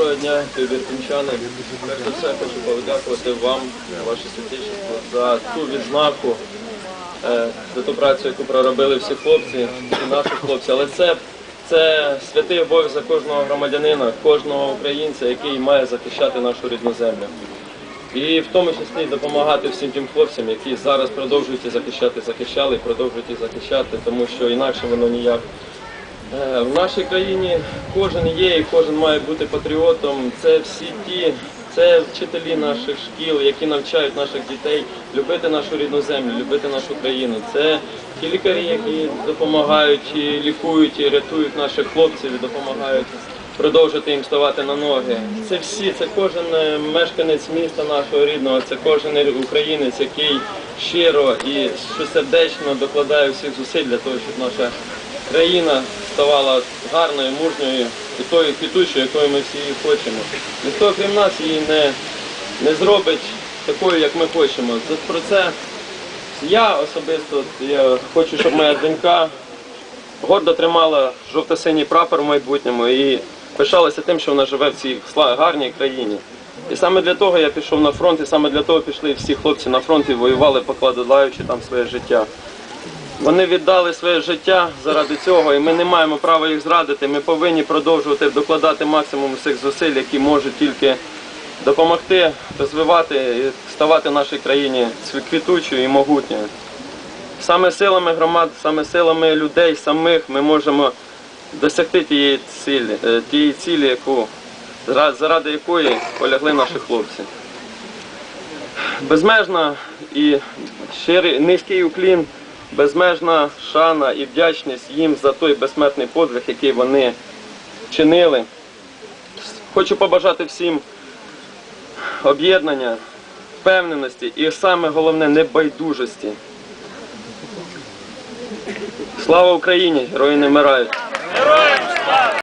Доброго дня, вірпінчани. Перш за все хочу подякувати вам, ваше святичество, за ту відзнаку, е, за ту працю, яку проробили всі хлопці, і наші хлопці. Але це, це святий обов'язок кожного громадянина, кожного українця, який має захищати нашу рідну землю. І в тому числі допомагати всім тим хлопцям, які зараз продовжують її захищати, захищали і продовжують її захищати, тому що інакше воно ніяк. Е, В нашій країні кожен є і кожен має бути патріотом. Це всі ті, це вчителі наших шкіл, які навчають наших дітей любити нашу рідну землю, любити нашу країну. Це ті лікарі, які допомагають і лікують і рятують наших хлопців, і допомагають продовжити їм ставати на ноги. Це всі, це кожен е, мешканець міста нашого рідного, це кожен українець, який щиро і щосердечно докладає всіх зусиль для того, щоб наша країна ставала гарною, мужньою і тою квітучою, якою ми всі її хочемо. Ніхто крім нас її не, не зробить такою, як ми хочемо. Про це я особисто я хочу, щоб моя донька гордо тримала жовто-синій прапор в майбутньому і пишалася тим, що вона живе в цій гарній країні. І саме для того я пішов на фронт, і саме для того пішли всі хлопці на фронт і воювали, покладаючи там своє життя. Вони віддали своє життя заради цього, і ми не маємо права їх зрадити. Ми повинні продовжувати докладати максимум всіх зусиль, які можуть тільки допомогти розвивати і ставати нашій країні квітучою і могутньою. Саме силами громад, саме силами людей самих ми можемо досягти тієї цілі, е, тієї цілі, яку заради якої полягли наші хлопці. Безмежна і щирий низький уклін, безмежна шана і вдячність їм за той безсмертний подвиг, який вони чинили. Хочу побажати всім об'єднання, впевненості і саме головне небайдужості. Слава Україні! Герої не вмирають!